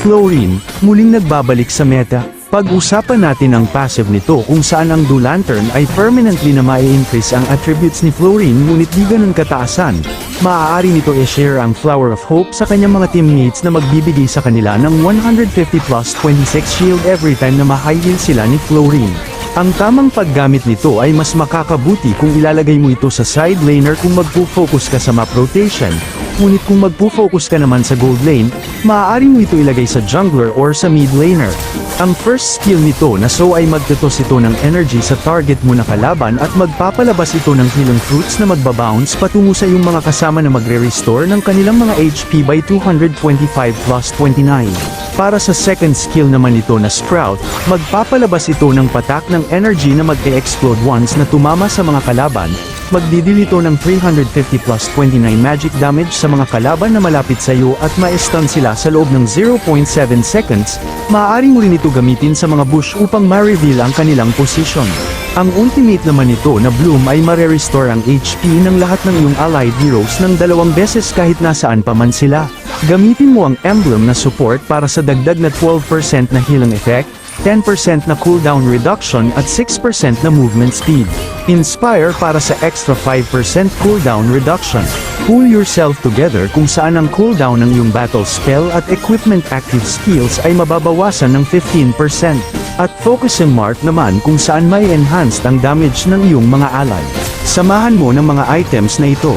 Florine, muling nagbabalik sa meta. Pag-usapan natin ang passive nito kung saan ang Do Lantern ay permanently na mai-increase ang attributes ni Florine ngunit di ganun kataasan. Maaari nito i-share ang Flower of Hope sa kanyang mga teammates na magbibigay sa kanila ng 150 plus 26 shield every time na ma-high sila ni Florine. Ang tamang paggamit nito ay mas makakabuti kung ilalagay mo ito sa side laner kung magpo-focus ka sa map rotation. Ngunit kung magpo-focus ka naman sa gold lane, maaari mo ito ilagay sa jungler or sa mid laner. Ang first skill nito na so ay magtutos ito ng energy sa target mo na kalaban at magpapalabas ito ng healing fruits na magbabounce patungo sa iyong mga kasama na magre-restore ng kanilang mga HP by 225 plus 29. Para sa second skill naman ito na Sprout, magpapalabas ito ng patak ng energy na mag-e-explode once na tumama sa mga kalaban, magdidil ito ng 350 plus 29 magic damage sa mga kalaban na malapit sa iyo at ma-stun sila sa loob ng 0.7 seconds, maaari mo rin ito gamitin sa mga bush upang ma-reveal ang kanilang position. Ang ultimate naman nito na Bloom ay mare-restore ang HP ng lahat ng iyong allied heroes ng dalawang beses kahit nasaan pa man sila. Gamitin mo ang emblem na support para sa dagdag na 12% na healing effect, 10% na cooldown reduction at 6% na movement speed. Inspire para sa extra 5% cooldown reduction. Pull yourself together kung saan ang cooldown ng iyong battle spell at equipment active skills ay mababawasan ng 15%. At focusing mark naman kung saan may enhanced ang damage ng iyong mga ally. Samahan mo ng mga items na ito.